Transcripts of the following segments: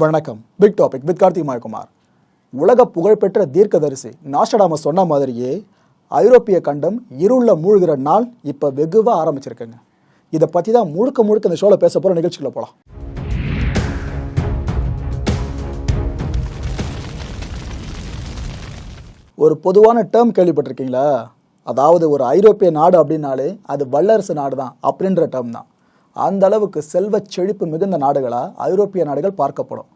வணக்கம். Big topic with Karthik Mayakumar. உலக புகழ்பெற்ற தீர்க்கதரிசி நாஸ்டடாமஸ் சொன்ன மாதிரியே ஐரோப்பிய கண்டம் இருள மூழ்கிற நாள் இப்போ வெகுவாக ஆரம்பிச்சிருக்கேங்க. இதை பற்றி தான் முழுக்க முழுக்க இந்த ஷோவில் பேச போகிற நிகழ்ச்சிக்குள்ள போகலாம் ஒரு பொதுவான டேர்ம் கேள்விப்பட்டிருக்கீங்களா? அதாவது ஒரு ஐரோப்பிய நாடு அப்படின்னாலே அது வல்லரசு நாடு தான் அப்படின்ற டேர்ம் தான். அந்த அளவுக்கு செல்வ செழிப்பு மிகுந்த நாடுகளாக ஐரோப்பிய நாடுகள் பார்க்கப்படும்.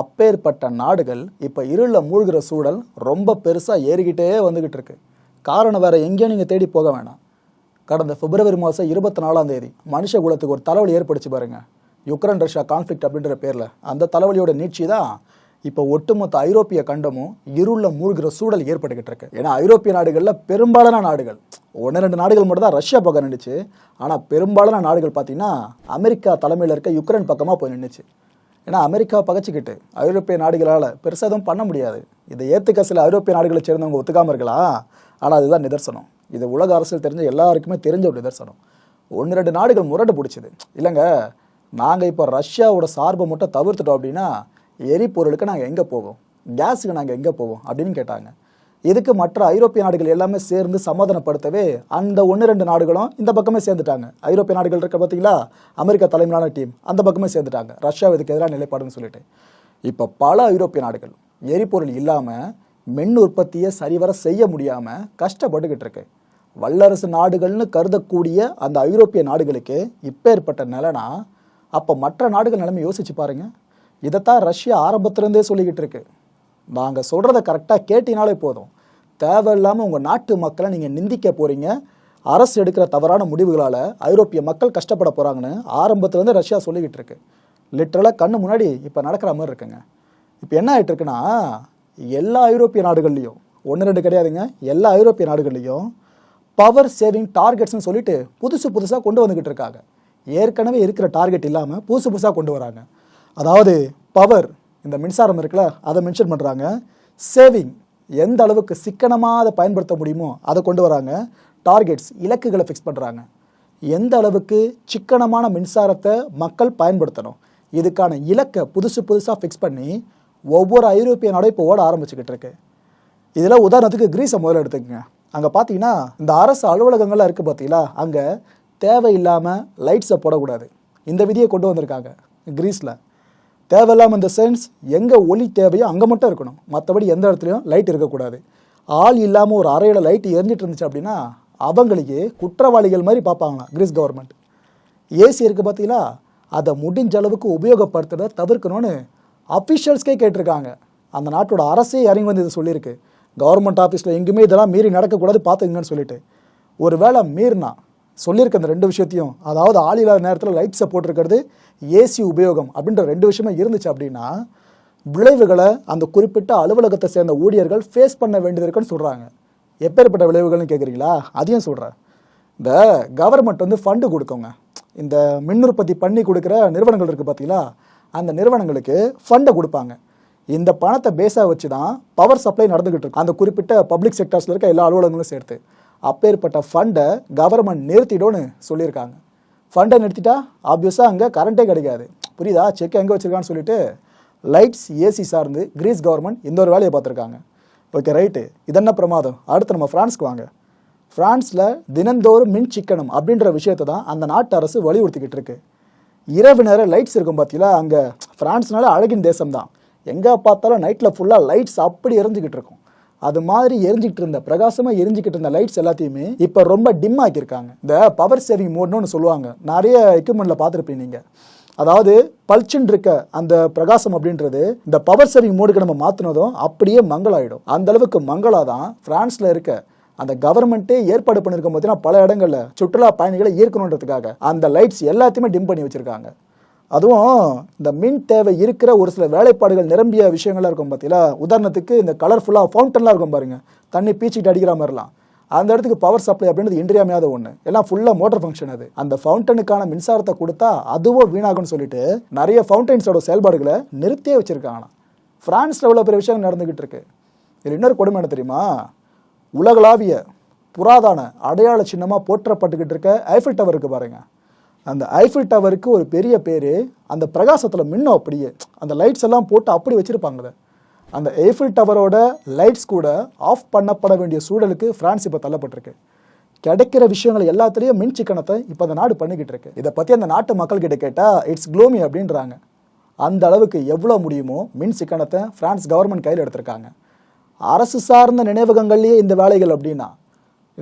அப்பேற்பட்ட நாடுகள் இப்போ இருளில் மூழ்கிற சூழல் ரொம்ப பெருசாக ஏறிக்கிட்டே வந்துக்கிட்டு இருக்கு. காரணம் வேறு எங்கேயும் நீங்கள் தேடி போக வேணாம். கடந்த பிப்ரவரி மாதம் இருபத்தி நாலாம் தேதி மனுஷ குலத்துக்கு ஒரு தலைவலி ஏற்படுச்சு பாருங்கள் யுக்ரைன் ரஷ்யா கான்ஃப்ளிக்ட் அப்படின்ற பேரில். அந்த தலைவலியோட நீட்சி தான் இப்போ ஒட்டுமொத்த ஐரோப்பிய கண்டமும் இருள மூழ்கிற சூழல் ஏற்பட்டுக்கிட்டு இருக்கு. ஏன்னா ஐரோப்பிய நாடுகளில் பெரும்பாலான நாடுகள் ஒன்று ரெண்டு நாடுகள் மட்டும் தான் ரஷ்யா பக்கம் நின்றுச்சு ஆனால் பெரும்பாலான நாடுகள் பார்த்தீங்கன்னா அமெரிக்கா தலைமையில் இருக்க யுக்ரைன் பக்கமாக போய் நின்றுச்சு ஏன்னா அமெரிக்கா பகச்சிக்கிட்டு ஐரோப்பிய நாடுகளால் பெருசாக எதுவும் பண்ண முடியாது. இதை ஏற்றுக்க சில ஐரோப்பிய நாடுகளை சேர்ந்தவங்க ஒத்துக்காமல் இருக்கலாம். ஆனால் அதுதான் நிதர்சனம். இது உலக அரசியல் தெரிஞ்ச எல்லாருக்குமே தெரிஞ்ச ஒரு நிதர்சனம். ஒன்று ரெண்டு நாடுகள் முரண்டு பிடிச்சது. இல்லைங்க நாங்கள் இப்போ ரஷ்யாவோட சார்பை மட்டும் தவிர்த்துட்டோம் அப்படின்னா எரிபொருளுக்கு நாங்கள் எங்கே போவோம்? கேஸுக்கு நாங்கள் எங்கே போவோம்? அப்படின்னு கேட்டாங்க. இதுக்கு மற்ற ஐரோப்பிய நாடுகள் எல்லாமே சேர்ந்து சமாதானப்படுத்தவே அந்த ஒன்று ரெண்டு நாடுகளும் இந்த பக்கமே சேர்ந்துட்டாங்க. ஐரோப்பிய நாடுகள் இருக்க பார்த்தீங்களா அமெரிக்கா தலைமையிலான டீம் அந்த பக்கமே சேர்ந்துட்டாங்க. ரஷ்யா இதுக்கு எதிராக நிலைப்பாடுன்னு சொல்லிட்டு. இப்போ பல ஐரோப்பிய நாடுகள் எரிபொருள் இல்லாமல் மின் உற்பத்தியை சரிவர செய்ய முடியாமல் கஷ்டப்பட்டுக்கிட்டு இருக்கு. வல்லரசு நாடுகள்னு கருதக்கூடிய அந்த ஐரோப்பிய நாடுகளுக்கு இப்போ ஏற்பட்ட நிலைனா அப்போ மற்ற நாடுகள் நிலைமை யோசிச்சு பாருங்கள் இதைத்தான் ரஷ்யா ஆரம்பத்திலேருந்தே சொல்லிக்கிட்டு இருக்கு. நாங்கள் சொல்கிறத கரெக்டாக கேட்டினாலே போதும். தேவையில்லாமல் உங்கள் நாட்டு மக்களை நீங்கள் நிந்திக்க போகிறீங்க அரசு எடுக்கிற தவறான முடிவுகளால் ஐரோப்பிய மக்கள் கஷ்டப்பட போகிறாங்கன்னு ஆரம்பத்துலேருந்து ரஷ்யா சொல்லிக்கிட்டு இருக்கு. லிட்ரலாக கண்ணு முன்னாடி இப்போ நடக்கிற மாதிரி இருக்குங்க. இப்போ என்ன ஆகிட்டு இருக்குன்னா எல்லா ஐரோப்பிய நாடுகள்லையும் ஒன்று ரெண்டு கிடையாதுங்க எல்லா ஐரோப்பிய நாடுகள்லேயும் பவர் சேவிங் டார்கெட்ஸ்னு சொல்லிட்டு புதுசு புதுசாக கொண்டு வந்துக்கிட்டு இருக்காங்க. ஏற்கனவே இருக்கிற டார்கெட் இல்லாமல் புதுசு புதுசாக கொண்டு வராங்க. அதாவது பவர் இந்த மின்சாரம் இருக்குல்ல அதை மென்ஷன் பண்ணுறாங்க சேவிங் எந்த அளவுக்கு சிக்கனமாக அதை பயன்படுத்த முடியுமோ அதை கொண்டு வராங்க. டார்கெட்ஸ் இலக்குகளை ஃபிக்ஸ் பண்ணுறாங்க எந்த அளவுக்கு சிக்கனமான மின்சாரத்தை மக்கள் பயன்படுத்தணும். இதுக்கான இலக்கை புதுசு புதுசாக ஃபிக்ஸ் பண்ணி ஒவ்வொரு ஐரோப்பிய நாடும் இப்போ ஓட ஆரம்பிச்சுக்கிட்டு இருக்கு. இதில் உதாரணத்துக்கு கிரீஸை முதல்ல எடுத்துக்கோங்க. அங்கே பார்த்தீங்கன்னா இந்த அரசு அலுவலகங்கள்லாம் இருக்குது பார்த்தீங்களா அங்கே தேவையில்லாமல் லைட்ஸை போடக்கூடாது. இந்த விதியை கொண்டு வந்திருக்காங்க கிரீஸில். தேவையில்லாமல் இந்த சென்ஸ் எங்கே ஒளி தேவையோ அங்கே மட்டும் இருக்கணும். மற்றபடி எந்த இடத்துலையும் லைட் இருக்கக்கூடாது. ஆள் இல்லாமல் ஒரு அறையில் லைட் எரிஞ்சிட்டு இருந்துச்சு அப்படின்னா அவங்களுக்கு குற்றவாளிகள் மாதிரி பார்ப்பாங்களாம் கிரீஸ் கவர்மெண்ட் ஏசி இருக்குது பார்த்தீங்களா அதை முடிஞ்ச அளவுக்கு உபயோகப்படுத்துகிறத தவிர்க்கணும்னு அஃபிஷியல்ஸ்க்கே கேட்டிருக்காங்க. அந்த நாட்டோட அரசே இறங்கி வந்து இதை சொல்லியிருக்கு. கவர்மெண்ட் ஆஃபீஸில் எங்கேயுமே இதெல்லாம் மீறி நடக்கக்கூடாது பார்த்துக்குங்கன்னு சொல்லிட்டு. ஒரு வேளை மீறினா சொல்லியிருக்க அந்த ரெண்டு விஷயத்தையும். அதாவது ஆள் இல்லாத நேரத்தில் லைட்ஸை போட்டிருக்கிறது ஏசி உபயோகம் அப்படின்ற ரெண்டு விஷயமே இருந்துச்சு அப்படின்னா விளைவுகளை அந்த குறிப்பிட்ட அலுவலகத்தை சேர்ந்த ஊழியர்கள் ஃபேஸ் பண்ண வேண்டியது இருக்குன்னு சொல்கிறாங்க எப்பேற்பட்ட விளைவுகள்னு கேட்குறீங்களா அதையும் சொல்கிறேன் இந்த கவர்மெண்ட் வந்து ஃபண்டு கொடுக்குங்க. இந்த மின் உற்பத்தி பண்ணி கொடுக்குற நிறுவனங்கள் இருக்குது பார்த்தீங்களா அந்த நிறுவனங்களுக்கு ஃபண்டை கொடுப்பாங்க. இந்த பணத்தை பேஸாக வச்சு தான் பவர் சப்ளை நடந்துகிட்டு இருக்கு. அந்த குறிப்பிட்ட பப்ளிக் செக்டர்ஸில் இருக்க எல்லா அலுவலகங்களும் சேர்த்து. அப்பேற்பட்ட ஃபண்டை கவர்மெண்ட் நிறுத்திடும்னு சொல்லியிருக்காங்க. ஃபண்டை நிறுத்திட்டா ஆப்வியஸாக அங்கே கரண்ட்டே கிடைக்காது. புரியுதா? செக் எங்கே வச்சுருக்கான்னு சொல்லிட்டு லைட்ஸ் ஏசி சார்ந்து கிரீஸ் கவர்மெண்ட் இந்த ஒரு வேலையை பார்த்துருக்காங்க. ஓகே ரைட்டு இதென்ன பிரமாதம்? அடுத்து நம்ம ஃப்ரான்ஸ்க்கு வாங்க. ஃப்ரான்ஸில் தினந்தோறும் மின் சிக்கனம் அப்படின்ற விஷயத்தை தான் அந்த நாட்டு அரசு வலியுறுத்திக்கிட்டு இருக்கு. இரவு நேரம் லைட்ஸ் இருக்கும் பார்த்தீங்களா அங்கே ஃப்ரான்ஸ்னால அழகின் தேசம் தான் எங்கே பார்த்தாலும் நைட்டில் ஃபுல்லாக லைட்ஸ் அப்படி எரிஞ்சுக்கிட்டு இருக்கும். அது மாதிரி எரிஞ்சிக்கிட்டு இருந்த பிரகாசமாக எரிஞ்சிக்கிட்டு இருந்த லைட்ஸ் எல்லாத்தையுமே இப்போ ரொம்ப டிம் ஆக்கியிருக்காங்க. இந்த பவர் சேவிங் மோட்னு ஒன்று சொல்லுவாங்க. நிறைய எக்யூப்மெண்ட்டில் பார்த்துருப்பீங்க நீங்கள் அதாவது பல்ச்சுன்னு இருக்க அந்த பிரகாசம் அப்படின்றது இந்த பவர் சேவிங் மோடுக்கு நம்ம மாற்றினதும் அப்படியே மங்களாயிடும் அந்த அளவுக்கு மங்களா தான் ஃப்ரான்ஸில் இருக்க அந்த கவர்மெண்ட்டே ஏற்பாடு பண்ணியிருக்க பார்த்தீங்கன்னா பல இடங்கள்ல சுற்றுலா பயணிகளை ஈர்க்கணுன்றதுக்காக அந்த லைட்ஸ் எல்லாத்தையுமே டிம் பண்ணி வச்சிருக்காங்க. அதுவும் இந்த மின் தேவை இருக்கிற ஒரு சில வேலைப்பாடுகள் நிரம்பிய விஷயங்கள்லாம் இருக்கும் பார்த்தீங்களா உதாரணத்துக்கு இந்த கலர்ஃபுல்லாக ஃபவுண்டன்லாம் இருக்கும் பாருங்கள் தண்ணி பீச்சிட்டு அடிக்கிற மாதிரிலாம். அந்த இடத்துக்கு பவர் சப்ளை அப்படின்றது இன்றியமையாத ஒன்று எல்லாம் ஃபுல்லாக மோட்டர் ஃபங்க்ஷன் அது. அந்த ஃபவுண்டனுக்கான மின்சாரத்தை கொடுத்தா அதுவும் வீணாகும்னு சொல்லிட்டு நிறைய ஃபவுண்டன்ஸோட செயல்பாடுகளை நிறுத்தியே வச்சிருக்காங்களாம். ஃப்ரான்ஸில் உள்ள பெரிய விஷயம் நடந்துக்கிட்டு இருக்கு. இதில் இன்னொரு கொடுமை என்ன தெரியுமா? உலகளாவிய புராதான அடையாள சின்னமாக போற்றப்பட்டுக்கிட்டு இருக்க ஐஃபில் டவர் இருக்கு பாருங்கள் அந்த ஐஃபில் டவருக்கு ஒரு பெரிய பேர் அந்த பிரகாசத்தில் மின்னும் அப்படியே. அந்த லைட்ஸ் எல்லாம் போட்டு அப்படி வச்சுருப்பாங்க அந்த ஐஃபில் டவரோட லைட்ஸ் கூட ஆஃப் பண்ணப்பட வேண்டிய சூழலுக்கு ஃப்ரான்ஸ் இப்போ தள்ளப்பட்டிருக்கு. கிடைக்கிற விஷயங்கள் எல்லாத்துலேயும் மின் சிக்கனத்தை இப்போ அந்த நாடு பண்ணிக்கிட்டு இருக்கு. இதை பற்றி அந்த நாட்டு மக்கள்கிட்ட கேட்டால் இட்ஸ் க்ளோமி அப்படின்றாங்க. அந்த அளவுக்கு எவ்வளோ முடியுமோ மின் சிக்கனத்தை ஃப்ரான்ஸ் கவர்மெண்ட் கையில் எடுத்திருக்காங்க. அரசு சார்ந்த நினைவகங்கள்லேயே இந்த வேலைகள் அப்படின்னா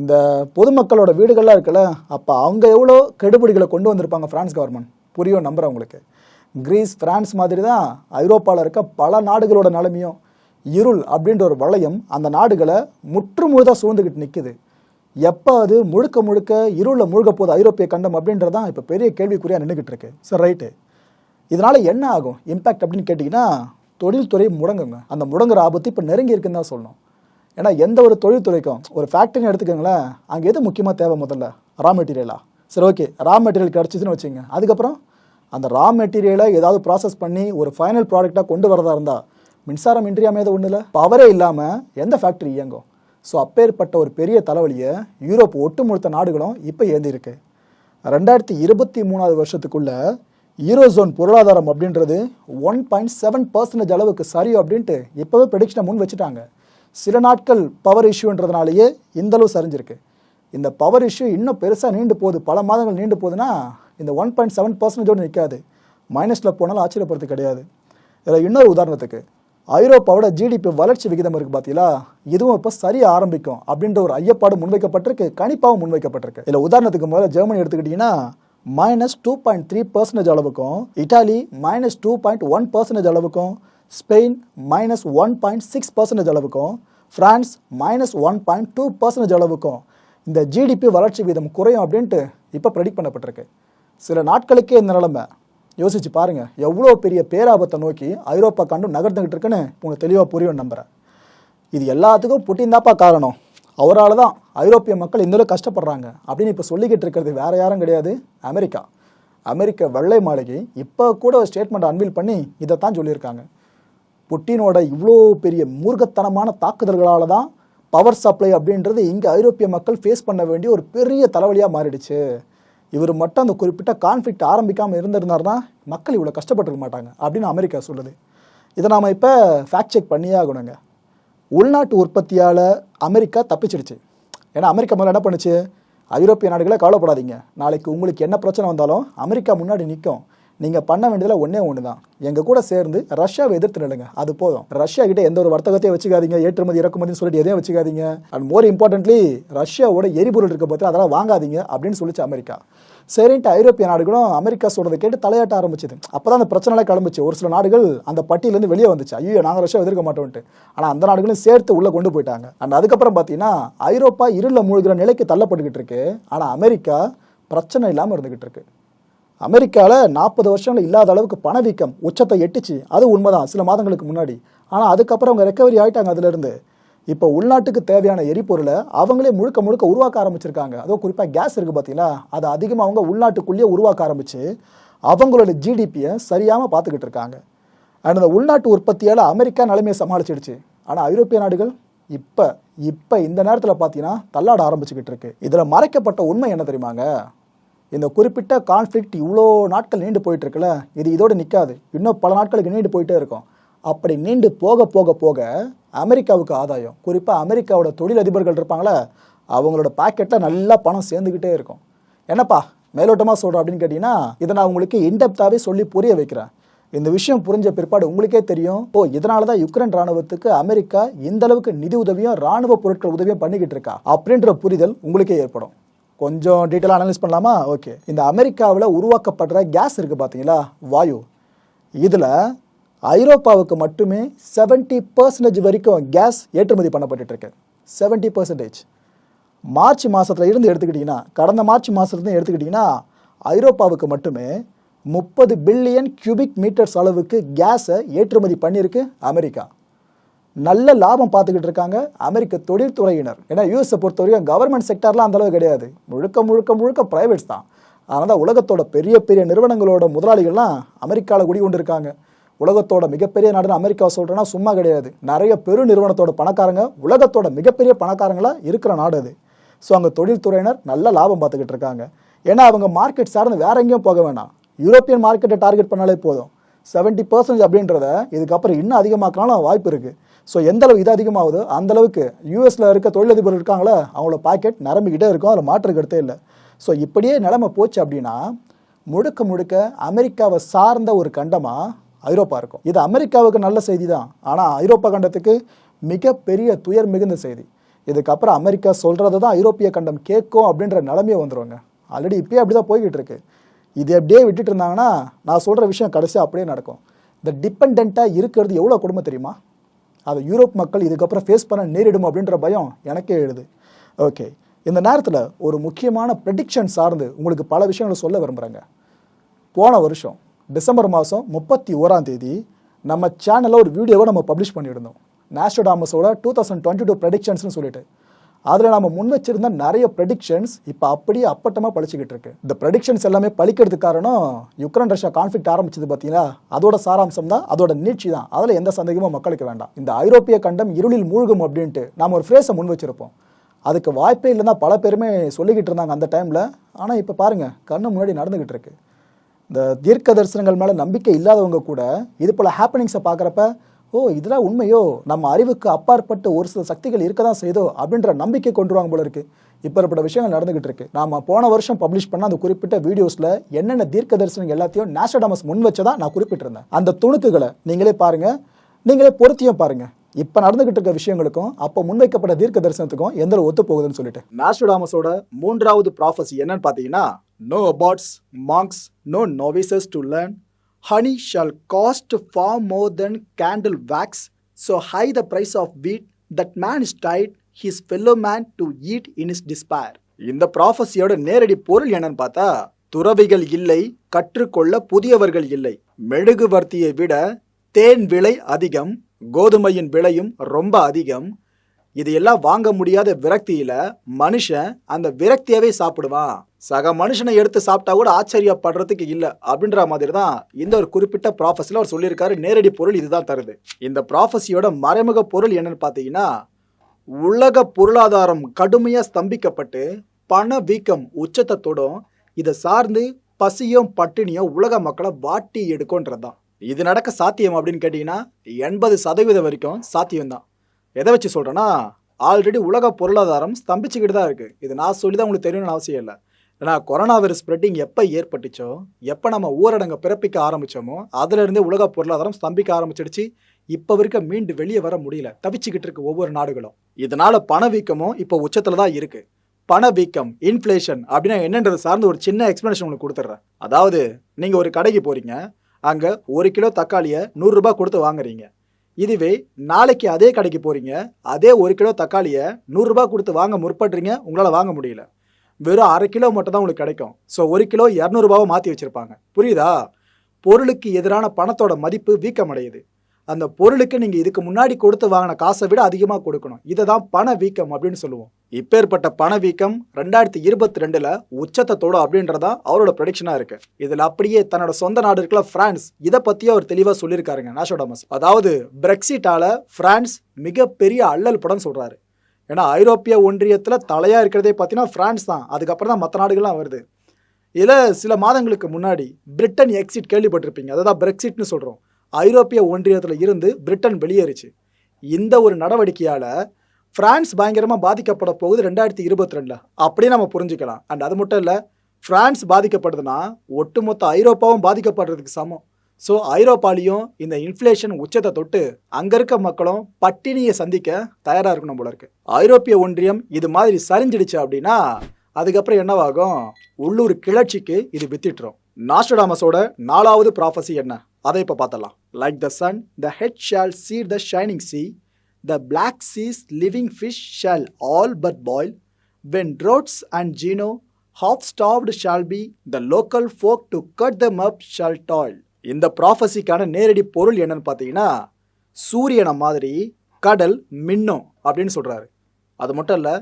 இந்த பொதுமக்களோட வீடுகள்லாம் இருக்குல்ல அப்போ அவங்க எவ்வளோ கெடுபிடிகளை கொண்டு வந்திருப்பாங்க ஃப்ரான்ஸ் கவர்மெண்ட் புரியும் நம்புகிறேன் உங்களுக்கு. கிரீஸ் ஃப்ரான்ஸ் மாதிரி தான் ஐரோப்பாவில் இருக்க பல நாடுகளோட நிலைமையும் இருள் அப்படின்ற ஒரு வளையம் அந்த நாடுகளை முற்று முழுதாக சூழ்ந்துக்கிட்டு நிற்குது எப்போ அது முழுக்க முழுக்க இருளில் முழுக போகுது ஐரோப்பிய கண்டம் அப்படின்றது தான் இப்போ பெரிய கேள்விக்குறியாக நின்றுக்கிட்டு இருக்கு. சார் ரைட்டு இதனால் என்ன ஆகும்? இம்பேக்ட் அப்படின்னு கேட்டிங்கன்னா தொழில்துறை முடங்குங்க. அந்த முடங்குற ஆபத்து இப்போ நெருங்கி இருக்குன்னு தான் சொல்லணும். ஏன்னா எந்த ஒரு தொழில்துறைக்கும் ஒரு ஃபேக்ட்ரின்னு எடுத்துக்கோங்களேன் அங்கே எது முக்கியமாக தேவை முதல்ல? ரா மெட்டீரியலா சரி ஓகே ரா மெட்டீரியல் கிடச்சிதுன்னு வச்சுங்க. அதுக்கப்புறம் அந்த ரா மெட்டீரியலை ஏதாவது ப்ராசஸ் பண்ணி ஒரு ஃபைனல் ப்ராடக்டாக கொண்டு வரதா இருந்தால் மின்சாரம் இன்றியமையாத ஒன்றும் இல்லை பவரே இல்லாமல் எந்த ஃபேக்ட்ரி இயங்கும்? ஸோ அப்பேற்பட்ட ஒரு பெரிய தலைவலியை யூரோப் ஒட்டுமொத்த நாடுகளும் இப்போ ஏந்திருக்கு. ரெண்டாயிரத்தி இருபத்தி மூணாவது வருஷத்துக்குள்ளே ஈரோசோன் பொருளாதாரம் அப்படின்றது ஒன் பாயிண்ட் செவன் பர்சன்டேஜ் அளவுக்கு சரியும் அப்படின்ட்டு இப்போவே ப்ரெடிக்ஷனை முன் வச்சுட்டாங்க. சில நாட்கள் பவர் இஷ்யூன்றதுனாலேயே இந்த அளவு சரிஞ்சிருக்கு. இந்த பவர் இஷ்யூ இன்னும் பெருசாக நீண்டு போகுது. பல மாதங்கள் நீண்டு போகுதுன்னா இந்த ஒன் பாயிண்ட் செவன் பர்சன்டேஜோடு நிற்காது மைனஸில் போனாலும் ஆச்சரியப்படுறது கிடையாது. இதில் இன்னொரு உதாரணத்துக்கு ஐரோப்பாவோட ஜிடிபி வளர்ச்சி விகிதம் இருக்குது பார்த்தீங்களா இதுவும் இப்போ சரியாக ஆரம்பிக்கும் அப்படின்ற ஒரு ஐயப்பாடு முன்வைக்கப்பட்டிருக்கு. கணிப்பாகவும் முன்வைக்கப்பட்டிருக்கு. இதில் உதாரணத்துக்கு முதல்ல ஜெர்மனி எடுத்துக்கிட்டிங்கன்னா minus two point three percentage அளவுக்கும் Italy minus two point one percentage அளவுக்கும் Spain minus one point six percentage அளவுக்கும் France minus one point two percentage அளவுக்கும் இந்த ஜிடிபி வளர்ச்சி வீதம் குறையும் அப்படின்ட்டு இப்போ ப்ரெடிக்ட் பண்ணப்பட்டிருக்கு. சில நாட்களுக்கே இந்த நிலைமை. யோசிச்சு பாருங்கள் எவ்வளோ பெரிய பேராபத்தை நோக்கி ஐரோப்பா கண்டும் நகர்ந்துக்கிட்டு இருக்குன்னு உங்களுக்கு தெளிவாக புரியும் நம்புறேன். இது எல்லாத்துக்கும் புட்டின்தாப்பா காரணம். அவரால் தான் ஐரோப்பிய மக்கள் இந்த கஷ்டப்படுறாங்க அப்படின்னு இப்போ சொல்லிக்கிட்டு இருக்கிறது வேற யாரும் கிடையாது அமெரிக்கா. அமெரிக்க வெள்ளை மாளிகை இப்போ கூட ஒரு ஸ்டேட்மெண்ட் அன்வீல் பண்ணி இதைத்தான் சொல்லியிருக்காங்க. புட்டினோட இவ்வளோ பெரிய மூர்க்கத்தனமான தாக்குதல்களால் தான் பவர் சப்ளை அப்படின்றது இங்கே ஐரோப்பிய மக்கள் ஃபேஸ் பண்ண வேண்டிய ஒரு பெரிய தலைவலியாக மாறிடுச்சு. இவர் மட்டும் அந்த குறிப்பிட்ட கான்ஃப்ளிக்ட் ஆரம்பிக்காமல் இருந்திருந்தார்னா மக்கள் இவ்வளோ கஷ்டப்பட்டுருக்க மாட்டாங்க அப்படின்னு அமெரிக்கா சொல்லுது. இதை நாம் இப்போ ஃபேக்ட் செக் பண்ணியே ஆகணுங்க. உள்நாட்டு உற்பத்தியால் அமெரிக்கா தப்பிச்சிடுச்சு. ஏன்னா அமெரிக்கா முதல்ல என்ன பண்ணுச்சு? ஐரோப்பிய நாடுகளே கவலைப்படாதீங்க. நாளைக்கு உங்களுக்கு என்ன பிரச்சனை வந்தாலும் அமெரிக்கா முன்னாடி நிற்கும். நீங்கள் பண்ண வேண்டியதில் ஒன்றே ஒன்று தான் எங்கள் கூட சேர்ந்து ரஷ்யாவை எதிர்த்து நில்லுங்க. அது போதும். ரஷ்யா கிட்ட எந்த ஒரு வர்த்தகத்தையும் வச்சுக்காதீங்க. ஏற்றுமதி இறக்குமதின்னு சொல்லிட்டு எதையும் வச்சுக்காதீங்க. அண்ட் மோர் இம்பார்ட்டன்ட்லி ரஷ்யாவோட எரிபொருள் இருக்க பார்த்து அதெல்லாம் வாங்காதீங்க அப்படின்னு சொல்லிச்சு அமெரிக்கா. சரின்ட்டு ஐரோப்பிய நாடுகளும் அமெரிக்கா சொல்றதை கேட்டு தலையாட்ட ஆரம்பிச்சது. அப்பதான் அந்த பிரச்சனைலாம் கிளம்பிச்சு. ஒரு சில நாடுகள் அந்த பட்டியலேருந்து வெளியே வந்துச்சு. ஐயோ நாங்கள் ரஷ்யா எதிர்க்க மாட்டோம்ட்டு ஆனால் அந்த நாடுகளும் சேர்த்து உள்ளே கொண்டு போயிட்டாங்க. அண்ட் அதுக்கப்புறம் பார்த்தீங்கன்னா ஐரோப்பா இருளில் மூழ்கிற நிலைக்கு தள்ளப்பட்டுக்கிட்டு இருக்கு. ஆனால் அமெரிக்கா பிரச்சனை இல்லாமல் இருந்துகிட்டு இருக்கு. அமெரிக்காவில் நாற்பது வருஷங்கள் இல்லாத அளவுக்கு பணவீக்கம் உச்சத்தை எட்டுச்சு. அது உண்மைதான் சில மாதங்களுக்கு முன்னாடி. ஆனால் அதுக்கப்புறம் அவங்க ரெக்கவரி ஆயிட்டாங்க அதுலேருந்து. இப்போ உள்நாட்டுக்கு தேவையான எரிபொருளை அவங்களே முழுக்க முழுக்க உருவாக்க ஆரம்பிச்சிருக்காங்க. அதுவும் குறிப்பாக கேஸ் இருக்குது பார்த்தீங்களா அதை அதிகமாக அவங்க உள்நாட்டுக்குள்ளேயே உருவாக்க ஆரம்பிச்சு அவங்களோட ஜிடிபியை சரியாமல் பார்த்துக்கிட்டு இருக்காங்க. அண்ட் அந்த உள்நாட்டு உற்பத்தியால் அமெரிக்கா நிலைமையை சமாளிச்சிடுச்சு. ஆனால் ஐரோப்பிய நாடுகள் இப்போ இப்போ இந்த நேரத்தில் பார்த்தீங்கன்னா தள்ளாட ஆரம்பிச்சுக்கிட்டு இருக்கு. இதில் மறைக்கப்பட்ட உண்மை என்ன தெரியுமாங்க? இந்த குறிப்பிட்ட கான்ஃப்ளிக்ட் இவ்வளோ நாட்கள் நீண்டு போயிட்டு இருக்குல்ல இது இதோடு நிற்காது இன்னும் பல நாட்களுக்கு நீண்டு போயிட்டே இருக்கும். அப்படி நீண்டு போக போக போக அமெரிக்காவுக்கு ஆதாயம். குறிப்பாக அமெரிக்காவோட தொழிலதிபர்கள் இருப்பாங்களே அவங்களோட பாக்கெட்டில் நல்லா பணம் சேர்ந்துக்கிட்டே இருக்கும். என்னப்பா மேலோட்டமாக சொல்கிறேன் அப்படின்னு கேட்டிங்கன்னா இதை நான் உங்களுக்கு இன்டெப்த்தாகவே சொல்லி புரிய வைக்கிறேன். இந்த விஷயம் புரிஞ்ச பிற்பாடு உங்களுக்கே தெரியும். ஓ இதனால தான் யுக்ரைன் ராணுவத்துக்கு அமெரிக்கா இந்த அளவுக்கு நிதி உதவியும் ராணுவ பொருட்கள் உதவியும் பண்ணிக்கிட்டு இருக்கா? அப்படின்ற புரிதல் உங்களுக்கே ஏற்படும். கொஞ்சம் டீட்டெயிலாக அனலைஸ் பண்ணலாமா? ஓகே இந்த அமெரிக்காவில் உருவாக்கப்படுற கேஸ் இருக்குது பார்த்தீங்களா வாயு. இதில் ஐரோப்பாவுக்கு மட்டுமே 70% பர்சன்டேஜ் வரைக்கும் கேஸ் ஏற்றுமதி பண்ணப்பட்டுருக்கு இருக்கு செவன்ட்டி பர்சன்டேஜ் மார்ச் மாதத்துல இருந்து எடுத்துக்கிட்டிங்கன்னா கடந்த மார்ச் மாதத்துலேருந்து எடுத்துக்கிட்டிங்கன்னா ஐரோப்பாவுக்கு மட்டுமே முப்பது பில்லியன் கியூபிக் மீட்டர்ஸ் அளவுக்கு கேஸை ஏற்றுமதி பண்ணியிருக்கு அமெரிக்கா. நல்ல லாபம் பார்த்துக்கிட்டு இருக்காங்க. அமெரிக்க தொழில்துறையினர் ஏன்னா யூஎஸை பொறுத்த வரைக்கும் கவர்மெண்ட் செக்டர்லாம் அந்த அளவு கிடையாது. முழுக்க முழுக்க முழுக்க பிரைவேட்ஸ் தான். அதனால் தான் உலகத்தோட பெரிய பெரிய நிறுவனங்களோட முதலாளிகள்லாம் அமெரிக்காவில் குடி கொண்டு இருக்காங்க உலகத்தோட மிகப்பெரிய நாடுன்னு அமெரிக்கா சொல்கிறேன்னா சும்மா கிடையாது. நிறைய பெரு நிறுவனத்தோட பணக்காரங்க உலகத்தோட மிகப்பெரிய பணக்காரங்களாக இருக்கிற நாடு அது. ஸோ அங்கே தொழில்துறையினர் நல்ல லாபம் பார்த்துக்கிட்டு இருக்காங்க. ஏன்னா அவங்க மார்க்கெட் சார்ந்து வேற எங்கேயும் போக வேணாம். யூரோப்பியன் மார்க்கெட்டை டார்கெட் பண்ணாலே போதும். செவன்ட்டி பர்சன்டேஜ் அப்படின்றத இதுக்கப்புறம் இன்னும் அதிகமாக்கலாம் வாய்ப்பு இருக்குது ஸோ எந்த அளவு இது அதிகமாகுதோ அந்தளவுக்கு யூஎஸில் இருக்க தொழிலதிபர் இருக்காங்களோ அவங்களோட பாக்கெட் நிரம்பிக்கிட்டே இருக்கும் அதில் மாற்று கருத்தே இல்லை. ஸோ இப்படியே நிலைமை போச்சு அப்படின்னா முழுக்க முழுக்க அமெரிக்காவை சார்ந்த ஒரு கண்டமாக ஐரோப்பா இருக்கும். இது அமெரிக்காவுக்கு நல்ல செய்தி தான். ஆனால் ஐரோப்பா கண்டத்துக்கு மிகப்பெரிய துயர் மிகுந்த செய்தி. இதுக்கப்புறம் அமெரிக்கா சொல்கிறது தான் ஐரோப்பிய கண்டம் கேட்கும் அப்படின்ற நிலமையே வந்துருவாங்க ஆல்ரெடி இப்பயே அப்படி தான் போய்கிட்டு இருக்கு. இது அப்படியே விட்டுட்டு இருந்தாங்கன்னா நான் சொல்கிற விஷயம் கடைசியாக அப்படியே நடக்கும். இந்த டிபெண்ட்டாக இருக்கிறது எவ்வளோ குடும்பம் தெரியுமா? அதை யூரோப் மக்கள் இதுக்கப்புறம் ஃபேஸ் பண்ண நேரிடும் அப்படின்ற பயம் எனக்கே எழுது. ஓகே இந்த நேரத்தில் ஒரு முக்கியமான ப்ரெடிக்ஷன் சார்ந்து உங்களுக்கு பல விஷயங்களை சொல்ல விரும்புகிறேங்க போன வருஷம் டிசம்பர் மாதம் முப்பத்தி ஓராம் தேதி நம்ம சேனலில் ஒரு வீடியோவை நம்ம பப்ளிஷ் பண்ணியிருந்தோம். நேஸ்டோடாமஸோட டூ தௌசண்ட் டுவெண்ட்டி டூ ப்ரெடிக்ஷன்ஸ்னு சொல்லிட்டு. அதில் நம்ம முன் வச்சிருந்த நிறைய ப்ரெடிக்ஷன்ஸ் இப்போ அப்படியே அப்பட்டமாக பழிச்சுக்கிட்டு இருக்கு. இந்த ப்ரெடிக்ஷன்ஸ் எல்லாமே பழிக்கிறதுக்கு காரணம் யுக்ரைன் ரஷ்யா கான்ஃபிளிக் ஆரம்பிச்சது பார்த்தீங்களா? அதோட சாராம்சம் தான் அதோட நீட்சி தான். அதில் எந்த சந்தேகமும் மக்களுக்கு வேண்டாம். இந்த ஐரோப்பிய கண்டம் இருளில் மூழ்கும் அப்படின்ட்டு நாம் ஒரு ஃப்ரேஸை முன் வச்சிருப்போம். அதுக்கு வாய்ப்பே இல்லைன்னா பல பேருமே சொல்லிக்கிட்டு இருந்தாங்க அந்த டைமில் ஆனால் இப்போ பாருங்கள் கண்ணு முன்னாடி நடந்துக்கிட்டு இருக்கு. இந்த தீர்க்க தரிசனங்கள் மேலே நம்பிக்கை இல்லாதவங்க கூட இது போல் ஹேப்பனிங்ஸை பார்க்குறப்ப ஓ இதெல்லாம் உண்மையோ? நம்ம அறிவுக்கு அப்பாற்பட்டு ஒரு சில சக்திகள் இருக்க தான் செய்தோ? அப்படின்ற நம்பிக்கை கொண்டுருவாங்க போல இருக்கு. இப்பேற்பட்ட விஷயங்கள் நடந்துகிட்டு இருக்கு. நாம போன வருஷம் பப்ளிஷ் பண்ண அந்த குறிப்பிட்ட வீடியோஸ்ல என்னென்ன தீர்க்க தரிசனங்கள் எல்லாத்தையும் நேஷடாமஸ் முன் வச்சதா நான் குறிப்பிட்டிருந்தேன். அந்த துணுக்குகளை நீங்களே பாருங்க. நீங்களே பொருத்தியும் பாருங்க. இப்ப நடந்துகிட்டு இருக்க விஷயங்களுக்கும் அப்ப முன்வைக்கப்பட்ட தீர்க்க தரிசனத்துக்கும் எந்த ஒத்து போகுதுன்னு சொல்லிட்டு. நாஸ்டோடாமஸோட மூன்றாவது ப்ராஃபஸ் என்னன்னு பாத்தீங்கன்னா no abbots monks no novices to learn honey shall cost far more than candle wax. So high the price of wheat that man is tied his fellow man to eat in his despair. இந்த ப்ராஃபஸியோட நேரடி பொருள் என்னன்னு பார்த்தா துறவிகள் இல்லை கற்றுக்கொள்ள புதியவர்கள் இல்லை. மெழுகுவர்த்தியை விட தேன் விலை அதிகம் கோதுமையின் விலையும் ரொம்ப அதிகம். இதையெல்லாம் வாங்க முடியாத விரக்தியில மனுஷன் அந்த விரக்தியவே சாப்பிடுவான். சக மனுஷனை எடுத்து சாப்பிட்டா கூட ஆச்சரியப்படுறதுக்கு இல்லை அப்படின்ற மாதிரி தான் இந்த ஒரு குறிப்பிட்ட ப்ராஃபஸில் அவர் சொல்லியிருக்காரு. நேரடி பொருள் இதுதான் தருது. இந்த ப்ராஃபஸியோட மறைமுக பொருள் என்னன்னு பார்த்தீங்கன்னா உலக பொருளாதாரம் கடுமையாக ஸ்தம்பிக்கப்பட்டு பண வீக்கம் உச்சத்தை தொடும் இதை சார்ந்து பசியும் பட்டினியும் உலக மக்களை வாட்டி எடுக்கும்ன்றது தான் இது நடக்க சாத்தியம் அப்படின்னு கேட்டிங்கன்னா எண்பது சதவீதம் வரைக்கும் சாத்தியம்தான். எதை வச்சு சொல்கிறேன்னா ஆல்ரெடி உலக பொருளாதாரம் ஸ்தம்பிச்சுக்கிட்டு தான் இருக்குது இது நான் சொல்லி தான் உங்களுக்கு தெரியணும்னு அவசியம் இல்லை. ஏன்னா கொரோனா வைரஸ் ஸ்ப்ரெட்டிங் எப்போ ஏற்பட்டுச்சோ எப்போ நம்ம ஊரடங்கை பிறப்பிக்க ஆரம்பித்தோமோ அதுலேருந்தே உலக பொருளாதாரம் ஸ்தம்பிக்க ஆரம்பிச்சிடுச்சு. இப்போ வரைக்கும் மீண்டு வெளியே வர முடியல. தவிச்சுக்கிட்டு இருக்கு ஒவ்வொரு நாடுகளும். இதனால் பணவீக்கமும் இப்போ உச்சத்தில் தான் இருக்குது பணவீக்கம் இன்ஃப்ளேஷன் அப்படின்னா என்னன்றது சார்ந்து ஒரு சின்ன எக்ஸ்ப்ளனேஷன் உங்களுக்கு கொடுத்துட்றேன் அதாவது நீங்கள் ஒரு கடைக்கு போகிறீங்க அங்கே ஒரு கிலோ தக்காளியை நூறுரூபா கொடுத்து வாங்குறீங்க. இதுவே நாளைக்கு அதே கடைக்கு போகிறீங்க அதே ஒரு கிலோ தக்காளியை நூறுரூபா கொடுத்து வாங்க முற்படுறீங்க. உங்களால் வாங்க முடியல. வெறும் அரை கிலோ மட்டும் தான் உங்களுக்கு கிடைக்கும். ஸோ ஒரு கிலோ இரநூறுபாவை மாற்றி வச்சுருப்பாங்க. புரியுதா? பொருளுக்கு எதிரான பணத்தோட மதிப்பு வீக்கமடையுது. அந்த பொருளுக்கு நீங்கள் இதுக்கு முன்னாடி கொடுத்து வாங்கின காசை விட அதிகமாக கொடுக்கணும். இதை தான் பண வீக்கம் அப்படின்னு சொல்லுவோம். இப்பேற்பட்ட பண வீக்கம் ரெண்டாயிரத்தி இருபத்தி ரெண்டில் உச்சத்தை தொடும் அப்படின்றதா அவரோட ப்ரொடிக்ஷனாக இருக்கு. இதில் அப்படியே தன்னோட சொந்த நாடு இருக்கல ஃப்ரான்ஸ் இதை பற்றியும் அவர் தெளிவாக சொல்லியிருக்காருங்க நாஷோடாமஸ் அதாவது பிரெக்சிட்டால ஃப்ரான்ஸ் மிகப்பெரிய அல்லல் படம் சொல்கிறாரு ஏன்னா ஐரோப்பிய ஒன்றியத்தில் தலையாக இருக்கிறதே பார்த்தீங்கன்னா ஃப்ரான்ஸ் தான். அதுக்கப்புறம் தான் மற்ற நாடுகள்லாம் வருது. இதில் சில மாதங்களுக்கு முன்னாடி பிரிட்டன் எக்ஸிட் கேள்விப்பட்டிருப்பீங்க. அதை தான் பிரெக்சிட்னு சொல்கிறோம் ஐரோப்பிய ஒன்றியத்தில் இருந்து பிரிட்டன் வெளியேறுச்சு. இந்த ஒரு நடவடிக்கையால் ஃப்ரான்ஸ் பயங்கரமாக பாதிக்கப்பட போகுது ரெண்டாயிரத்தி இருபத்தி ரெண்டில். அப்படியே நம்ம புரிஞ்சுக்கலாம். அண்ட் அது மட்டும் இல்லை ஃப்ரான்ஸ் பாதிக்கப்படுதுன்னா ஒட்டுமொத்த ஐரோப்பாவும் பாதிக்கப்படுறதுக்கு சமம். ஸோ ஐரோப்பாலையும் இந்த இன்ஃப்ளேஷன் உச்சத்தை தொட்டு அங்கே இருக்க மக்களும் பட்டினியை சந்திக்க தயாராக இருக்கணும் போல இருக்கு. ஐரோப்பிய ஒன்றியம் இது மாதிரி சரிஞ்சிடுச்சு அப்படின்னா அதுக்கப்புறம் என்னவாகும்? உள்ளூர் கிளர்ச்சிக்கு இது வித்திட்டுரும். நாஸ்டடாமஸோட நாலாவது ப்ராஃபஸி என்ன? அதை இப்போ பார்த்தலாம் like the sun the head shall see the shining sea the black sea's living fish shall all but boil when Rhodes and Genoa half starved shall be the local folk to cut them up shall toil இந்த ப்ராஃபஸிக்கான நேரடி பொருள் என்னன்னு பார்த்தீங்கன்னா சூரியனை மாதிரி கடல் மின்னும் அப்படின்னு சொல்கிறாரு அது மட்டும் இல்லை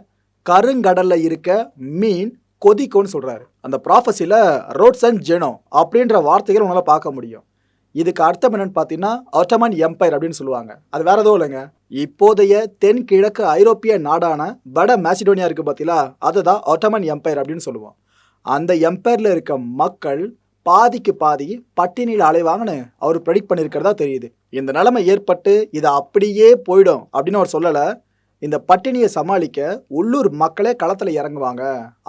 கருங்கடலில் இருக்க மீன் கொதிக்கும்னு சொல்கிறாரு அந்த ப்ராஃபஸியில் ரோட்ஸ் அண்ட் ஜெனோ அப்படின்ற வார்த்தைகள் உங்களால் பார்க்க முடியும். இதுக்கு அர்த்தம் என்னன்னு பார்த்தீங்கன்னா ஒட்டமன் எம்பையர் அப்படின்னு சொல்லுவாங்க. அது வேற எதுவும் இல்லைங்க. இப்போதைய தென்கிழக்கு ஐரோப்பிய நாடான வட மேசிடோனியா இருக்கு பார்த்தீங்களா அதுதான் ஒட்டமன் எம்பையர் அப்படின்னு சொல்லுவோம். அந்த எம்பையரில் இருக்க மக்கள் பாதிக்கு பாதி பட்டினியில் அலைவாங்கன்னு அவர் ப்ரெடிக்ட் பண்ணியிருக்கிறதா தெரியுது. இந்த நிலைமை ஏற்பட்டு இது அப்படியே போயிடும் அப்படின்னு அவர் சொல்லலை. இந்த பட்டினியை சமாளிக்க உள்ளூர் மக்களே களத்தில் இறங்குவாங்க.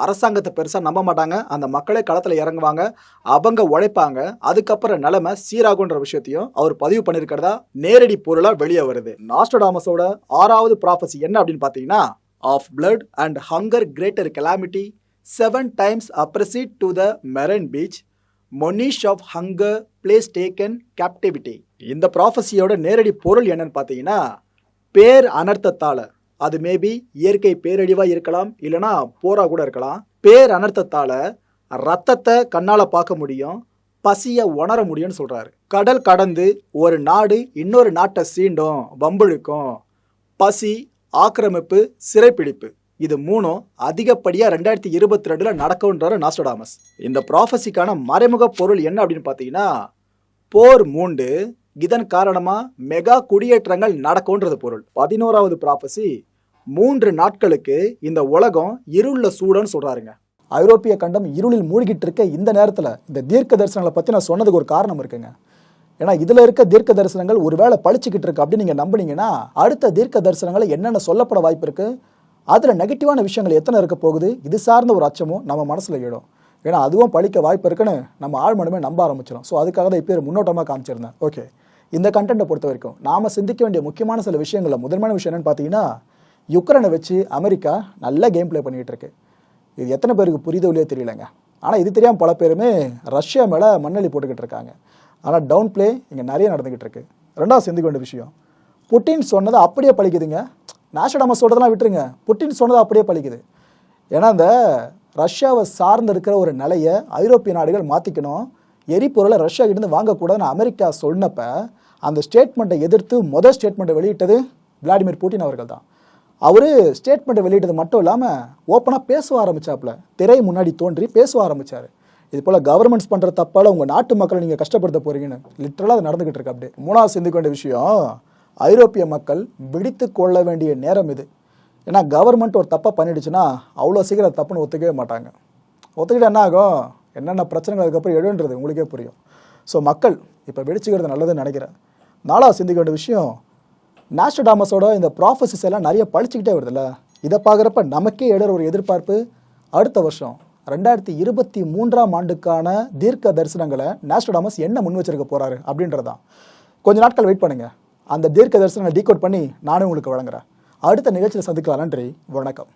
அரசாங்கத்தை பெருசாக நம்ப மாட்டாங்க. அந்த மக்களே களத்தில் இறங்குவாங்க. அவங்க உழைப்பாங்க. அதுக்கப்புறம் நிலைமை சீராகுன்ற விஷயத்தையும் அவர் பதிவு பண்ணியிருக்கிறதா நேரடி பொருளாக வெளியே வருது. நாஸ்டோடாமஸோட ஆறாவது ப்ராஃபஸி என்ன அப்படின்னு பார்த்தீங்கன்னா of blood and hunger greater calamity seven times approaches to the marine beach Monech of hunger place taken captivity இந்த ப்ராஃபஸியோட நேரடி பொருள் என்னன்னு பார்த்தீங்கன்னா பேர் அனர்த்தத்தால். அது மேபி இயற்கை பேரழிவாக இருக்கலாம் இல்லைனா போரா கூட இருக்கலாம். பேர் அனர்த்தத்தால் ரத்தத்தை கண்ணால் பார்க்க முடியும் பசியை உணர முடியும்னு சொல்கிறாரு கடல் கடந்து ஒரு நாடு இன்னொரு நாட்டை சீண்டும் வம்பிழுக்கும். பசி ஆக்கிரமிப்பு சிறைப்பிடிப்பு. இது மூணும் அதிகப்படியாக ரெண்டாயிரத்தி இருபத்தி ரெண்டில் நடக்கும்ன்றாரு நாஸ்டோடாமஸ். இந்த ப்ராஃபஸிக்கான மறைமுக பொருள் என்ன அப்படின்னு பார்த்தீங்கன்னா போர் மூண்டு இதன் காரணமாக மெகா குடியேற்றங்கள் நடக்கும்ன்றது பொருள். பதினோராவது ப்ராஃபஸி மூன்று நாட்களுக்கு இந்த உலகம் இருளில் சூடன்னு சொல்கிறாருங்க ஐரோப்பிய கண்டம் இருளில் மூழ்கிட்டு இருக்க இந்த நேரத்தில் இந்த தீர்க்க தரிசனங்களை பற்றி நான் சொன்னதுக்கு ஒரு காரணம் இருக்குங்க. ஏன்னா இதில் இருக்க தீர்க்க தரிசனங்கள் ஒருவேளை பழிச்சுக்கிட்டு இருக்கு அப்படின்னு நீங்கள் நம்புனீங்கன்னா அடுத்த தீர்க்க தரிசனங்களை என்னென்ன சொல்லப்பட வாய்ப்பு இருக்குது அதில் நெகட்டிவான விஷயங்கள் எத்தனை இருக்க போகுது? இது சார்ந்த ஒரு அச்சமும் நம்ம மனசில் எழும். ஏன்னா அதுவும் பழிக்க வாய்ப்பு இருக்குன்னு நம்ம ஆழ்மனமே நம்ப ஆரம்பிச்சிடும் ஸோ அதுக்காக தான் இப்போ முன்னோட்டமாக காமிச்சிருந்தேன். ஓகே இந்த கண்டென்ட்டை பொறுத்த வரைக்கும் நாம் சிந்திக்க வேண்டிய முக்கியமான சில விஷயங்களில் முதன்மையான விஷயம் என்னென்னு பார்த்தீங்கன்னா யுக்ரைனை வச்சு அமெரிக்கா நல்ல கேம் ப்ளே பண்ணிகிட்டு இருக்கு. இது எத்தனை பேருக்கு புரியுதோ இல்லையோ தெரியலங்க. ஆனால் இது தெரியாமல் பல பேருமே ரஷ்யா மேலே மண்ணலி போட்டுக்கிட்டு இருக்காங்க. ஆனால் டவுன் ப்ளே இங்கே நிறைய நடந்துக்கிட்டு இருக்கு. ரெண்டாவது சிந்திக்க வேண்டிய விஷயம் புட்டின் சொன்னதை அப்படியே பழிக்குதுங்க. நாஷடாமஸ் சொல்கிறதெல்லாம் விட்டுருங்க. புட்டின் சொன்னது அப்படியே பழிக்குது. ஏன்னா அந்த ரஷ்யாவை சார்ந்து இருக்கிற ஒரு நிலையை ஐரோப்பிய நாடுகள் மாற்றிக்கணும் எரிபொருளை ரஷ்யா கிட்டேருந்து வாங்கக்கூடாதுன்னு அமெரிக்கா சொன்னப்ப அந்த ஸ்டேட்மெண்ட்டை எதிர்த்து முதல் ஸ்டேட்மெண்ட்டை வெளியிட்டது விளாடிமிர் புட்டின் அவர்கள் தான். அவர் ஸ்டேட்மெண்ட்டை வெளியிட்டது மட்டும் இல்லாமல் ஓப்பனாக பேச ஆரம்பிச்சாப்புல. திரை முன்னாடி தோன்றி பேச ஆரம்பிச்சார். இது போல் கவர்மெண்ட்ஸ் பண்ணுற தப்பால் உங்கள் நாட்டு மக்களை நீங்கள் கஷ்டப்படுத்த போகிறீங்கன்னு லிட்டரலாக அது நடந்துக்கிட்டு இருக்கு அப்படியே. மூணாவது சிந்திக்க வேண்டிய விஷயம் ஐரோப்பிய மக்கள் விடித்து கொள்ள வேண்டிய நேரம் இது. ஏன்னா கவர்மெண்ட் ஒரு தப்பாக பண்ணிடுச்சுன்னா அவ்வளோ சீக்கிரம் தப்புன்னு ஒத்துக்கவே மாட்டாங்க. ஒத்துக்கிட்டு என்ன ஆகும்? என்னென்ன பிரச்சனைகள் அதுக்கப்புறம் எழுன்றது உங்களுக்கே புரியும். ஸோ மக்கள் இப்போ வெடிச்சுக்கிறது நல்லதுன்னு நினைக்கிறேன். நாலாவது சிந்திக்க வேண்டிய விஷயம் நாஸ்டடாமஸோட இந்த ப்ராஃபஸஸ் எல்லாம் நிறைய பழிச்சுக்கிட்டே வருதுல்ல? இதை பார்க்குறப்ப நமக்கே எழுற ஒரு எதிர்பார்ப்பு. அடுத்த வருஷம் ரெண்டாயிரத்தி இருபத்தி மூன்றாம் ஆண்டுக்கான தீர்க்க தரிசனங்களை நாஸ்டடாமஸ் என்ன முன் வச்சிருக்க போகிறாரு அப்படின்றதான் கொஞ்ச நாட்கள் வெயிட் பண்ணுங்கள் அந்த தீர்க்க தரிசனங்களை டீகோட் பண்ணி நானும் உங்களுக்கு வழங்குறேன். அடுத்த நிகழ்ச்சியில் சந்திக்கலாம் நன்றி வணக்கம்.